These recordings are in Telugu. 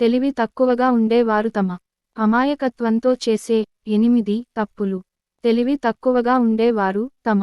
తెలివి తక్కువగా ఉండేవారు తమ అమాయకత్వంతో చేసే ఎనిమిది తప్పులు. తెలివి తక్కువగా ఉండేవారు తమ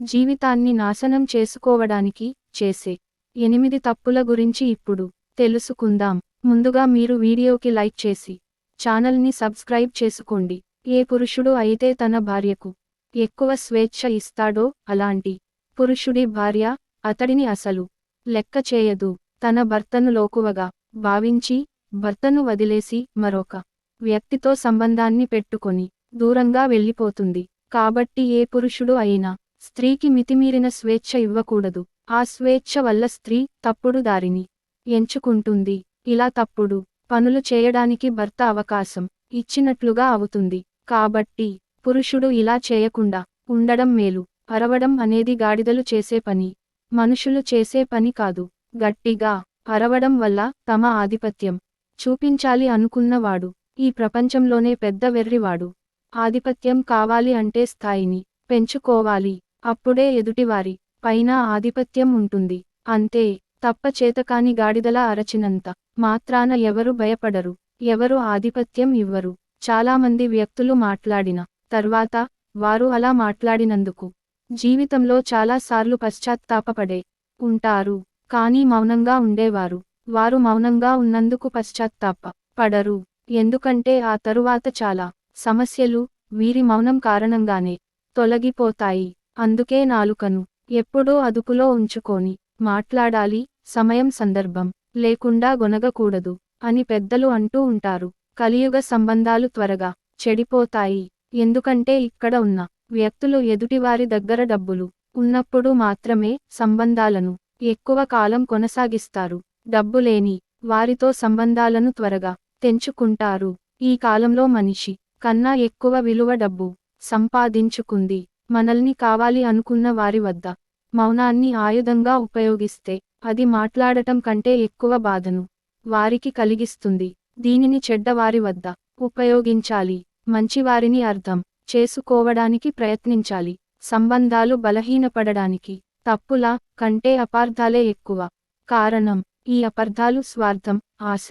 జీవితాన్ని నాశనం చేసుకోవడానికి చేసే ఎనిమిది తప్పుల గురించి ఇప్పుడు తెలుసుకుందాం. ముందుగా మీరు వీడియోకి లైక్ చేసి ఛానల్ని సబ్స్క్రైబ్ చేసుకోండి. ఏ పురుషుడు అయితే తన భార్యకు ఎక్కువ స్వేచ్ఛ ఇస్తాడో అలాంటి పురుషుడి భార్య అతడిని అసలు లెక్క చేయదు. తన భర్తను లోకువగా భావించి భర్తను వదిలేసి మరొక వ్యక్తితో సంబంధాన్ని పెట్టుకొని దూరంగా వెళ్ళిపోతుంది. కాబట్టి ఏ పురుషుడు అయినా స్త్రీకి మితిమీరిన స్వేచ్ఛ ఇవ్వకూడదు. ఆ స్వేచ్ఛ వల్ల స్త్రీ తప్పుడు దారిని ఎంచుకుంటుంది. ఇలా తప్పుడు పనులు చేయడానికి భర్త అవకాశం ఇచ్చినట్లుగా అవుతుంది. కాబట్టి పురుషుడు ఇలా చేయకుండా ఉండడం మేలు. అరవడం అనేది గాడిదలు చేసే పని మనుషులు చేసే పని కాదు. గట్టిగా అరవడం వల్ల తమ ఆధిపత్యం చూపించాలి అనుకున్నవాడు. ఈ ప్రపంచంలోనే పెద్ద వెర్రివాడు. ఆధిపత్యం కావాలి అంటే స్థాయిని పెంచుకోవాలి. అప్పుడే ఎదుటివారి పైన ఆధిపత్యం ఉంటుంది. అంతే తప్ప చేతకాని గాడిదల అరచినంత మాత్రాన ఎవరు భయపడరు. ఎవరు ఆధిపత్యం ఇవ్వరు. చాలామంది వ్యక్తులు మాట్లాడిన తర్వాత వారు అలా మాట్లాడినందుకు జీవితంలో చాలాసార్లు పశ్చాత్తాపపడే ఉంటారు. కానీ మౌనంగా ఉండేవారు. వారు మౌనంగా ఉన్నందుకు పశ్చాత్తాప పడరు. ఎందుకంటే ఆ తరువాత చాలా సమస్యలు వీరి మౌనం కారణంగానే తొలగిపోతాయి. అందుకే నాలుకను ఎప్పుడూ అదుపులో ఉంచుకొని మాట్లాడాలి. సమయం సందర్భం లేకుండా గొనగకూడదు అని పెద్దలు అంటూ ఉంటారు. కలియుగ సంబంధాలు త్వరగా చెడిపోతాయి. ఎందుకంటే ఇక్కడ ఉన్న వ్యక్తులు ఎదుటివారి దగ్గర డబ్బులు ఉన్నప్పుడు మాత్రమే సంబంధాలను ఎక్కువ కాలం కొనసాగిస్తారు. డబ్బులేని వారితో సంబంధాలను త్వరగా తెంచుకుంటారు. ఈ కాలంలో మనిషి కన్నా ఎక్కువ విలువ డబ్బు సంపాదించుకుంది. మనల్ని కావాలి అనుకున్న వారి వద్ద మౌనాన్ని ఆయుధంగా ఉపయోగిస్తే అది మాట్లాడటం కంటే ఎక్కువ బాధను వారికి కలిగిస్తుంది. దీనిని చెడ్డవారి వద్ద ఉపయోగించాలి. మంచివారిని అర్థం చేసుకోవడానికి ప్రయత్నించాలి. సంబంధాలు బలహీనపడడానికి తప్పుల కంటే అపార్థాలే ఎక్కువ కారణం. ఈ అపర్ధాలు స్వార్థం ఆశ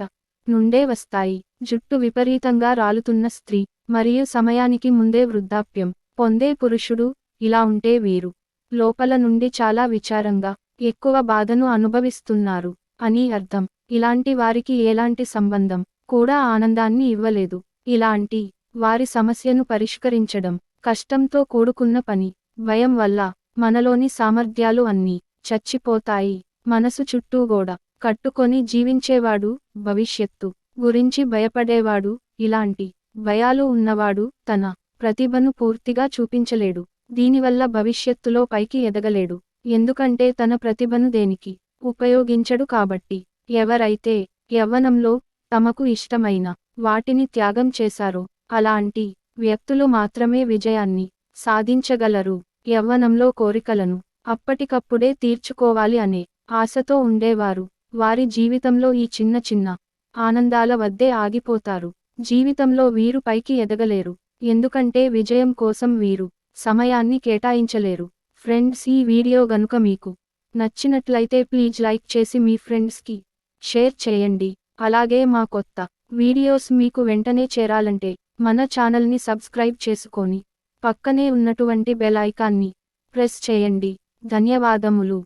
నుండే వస్తాయి. జుట్టు విపరీతంగా రాలుతున్న స్త్రీ మరియు సమయానికి ముందే వృద్ధాప్యం పొందే పురుషుడు ఇలా ఉంటే వీరు లోపల నుండి చాలా విచారంగా ఎక్కువ బాధను అనుభవిస్తున్నారు అని అర్థం. ఇలాంటి వారికి ఎలాంటి సంబంధం కూడా ఆనందాన్ని ఇవ్వలేదు. ఇలాంటి వారి సమస్యను పరిష్కరించడం కష్టంతో కూడుకున్న పని. భయం వల్ల మనలోని సామర్థ్యాలు అన్నీ చచ్చిపోతాయి. మనసు చుట్టూ గోడ కట్టుకొని జీవించేవాడు భవిష్యత్తు గురించి భయపడేవాడు ఇలాంటి భయాలు ఉన్నవాడు తన ప్రతిభను పూర్తిగా చూపించలేడు. దీనివల్ల భవిష్యత్తులో పైకి ఎదగలేడు. ఎందుకంటే తన ప్రతిభను దేనికి ఉపయోగించడు కాబట్టి. ఎవరైతే యవ్వనంలో తమకు ఇష్టమైన వాటిని త్యాగం చేశారో అలాంటి వ్యక్తులు మాత్రమే విజయాన్ని సాధించగలరు. యవ్వనంలో కోరికలను అప్పటికప్పుడే తీర్చుకోవాలి అనే ఆశతో ఉండేవారు. వారి జీవితంలో ఈ చిన్న చిన్న ఆనందాల వద్దే ఆగిపోతారు. జీవితంలో వీరు పైకి ఎదగలేరు. ఎందుకంటే విజయం కోసం వీరు సమయాన్ని కేటాయించలేరు. ఫ్రెండ్స్ ఈ వీడియో గనుక మీకు నచ్చినట్లయితే ప్లీజ్ లైక్ చేసి మీ ఫ్రెండ్స్కి షేర్ చేయండి. అలాగే మా కొత్త వీడియోస్ మీకు వెంటనే చేరాలంటే మన ఛానల్ని సబ్స్క్రైబ్ చేసుకొని పక్కనే ఉన్నటువంటి బెల్ ఐకాన్ని ప్రెస్ చేయండి. ధన్యవాదములు.